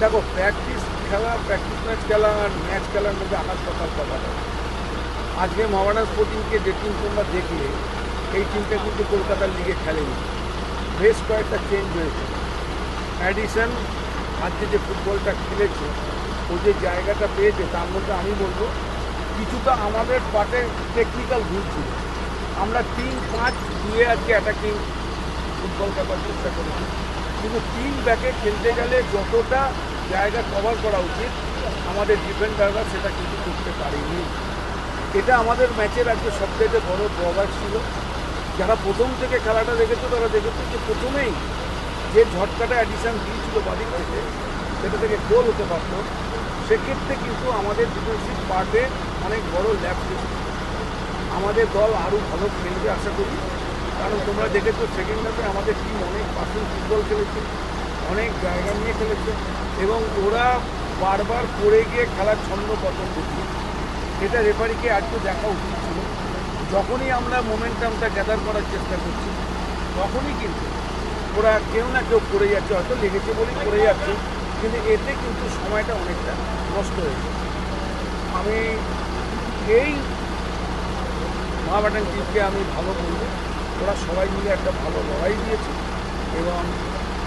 দেখো প্র্যাকটিস খেলা practice match খেলা আর ম্যাচ খেলার মধ্যে আকাশ পাতাল কথা আজকে মহারানা স্পোর্টিংকে যে টিম তোমরা দেখলে, এই টিমটা কিন্তু কলকাতার লিগে খেলেনি। বেশ কয়েকটা চেঞ্জ হয়েছে। অ্যাডিশন আজকে যে ফুটবলটা খেলেছে, ও যে জায়গাটা পেয়েছে, তার মধ্যে আমি বলব, কিছুটা আমাদের পার্টে টেকনিক্যাল ভুল ছিল। আমরা তিন পাঁচ দিয়ে আজকে অ্যাটাকিং ফুটবল খেলার চেষ্টা করেছি। কিন্তু তিন ব্যাকে খেলতে গেলে যতটা জায়গা কভার করা উচিত, আমাদের ডিফেন্ডাররা সেটা কিন্তু করতে পারেনি। এটা আমাদের ম্যাচের আজকে সবথেকে বড় ড্রব্যাক ছিল। যারা প্রথম থেকে খেলাটা দেখেছে, তারা দেখেছে যে প্রথমেই যে ঝটকাটা অ্যাডিশন দিয়েছিল বাদিক থেকে, সেটা থেকে গোল হতে পারত। সেক্ষেত্রে কিন্তু আমাদের ডিফেন্সিভ পার্টে অনেক বড় ল্যাপ আমাদের দল আরও ভালো খেলবে, আশা করি। কারণ তোমরা দেখেছ সেকেন্ড হাফে আমাদের টিম অনেক পার্সেন্ট ফুটবল খেলেছে, অনেক জায়গা নিয়ে খেলেছে এবং ওরা বারবার পড়ে গিয়ে খেলার ছন্দ পতন করছে এটা রেফারিকে আজকে দেখা উচিত ছিল। যখনই আমরা মোমেন্টামটা গ্যাদার করার চেষ্টা করছি, তখনই কিন্তু ওরা কেউ না কেউ পড়ে যাচ্ছে, হয়তো লেগেছে বলেই পড়ে যাচ্ছে, কিন্তু এতে কিন্তু সময়টা অনেকটা নষ্ট হয়েছে আমি এই মহাবাটান টিমকে আমি ভালো বলব। ওরা সবাই মিলে একটা ভালো লড়াই দিয়েছে এবং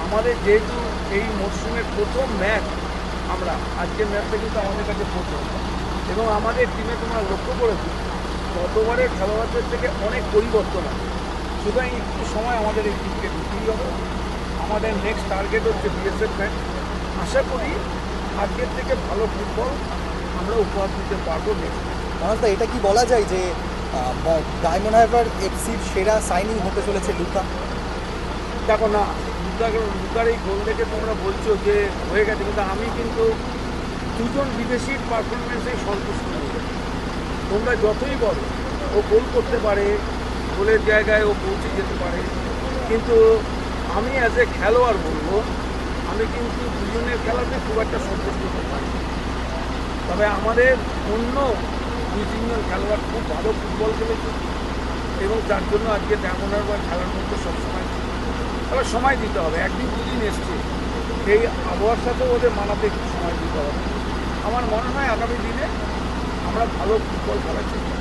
আমাদের যেহেতু এই মরশুমের প্রথম ম্যাচ, আমরা আজকের ম্যাচটা কিন্তু আমাদের কাছে প্রথম। এবং আমাদের টিমে তোমরা লক্ষ্য করেছ, গতবারের খেলোয়াড়দের থেকে অনেক পরিবর্তন আছে। সুতরাং একটু সময় আমাদের এই টিমকে দিতেই হবে। আমাদের নেক্সট টার্গেট হচ্ছে বিএসএফ ম্যাচ আশা করি আজকের থেকে ভালো ফুটবল আমরা উপহার দিতে পারব নেক্সট এটা কি বলা যায় যে ডায়মন্ড হারবার এফসির সেরা সাইনিং হতে চলেছে লুকা দেখো না, লুকার লুকার এই গোল দেখে তোমরা বলছো যে হয়ে গেছে, কিন্তু আমি কিন্তু দুজন বিদেশির পারফরমেন্সেই সন্তুষ্ট। তোমরা যতই বলো, ও গোল করতে পারে, গোলের জায়গায় ও পৌঁছে যেতে পারে, কিন্তু আমি অ্যাজ এ খেলোয়াড় বলব, আমি কিন্তু দুজনের খেলাতে খুব একটা সন্তুষ্ট হতে পারি তবে আমাদের অন্য দুই তিনজন খেলোয়াড় খুব ভালো ফুটবল খেলেছে এবং তার জন্য আজকে তেমন বা খেলার মধ্যে সবসময়। তবে সময় দিতে হবে একদিন দুদিন এসছে এই আবহাওয়ার সাথে ওদের মানাতে একটু সময় দিতে হবে আমার মনে হয় আগামী দিনে আমরা ভালো ফুটবল খেলার চেষ্টা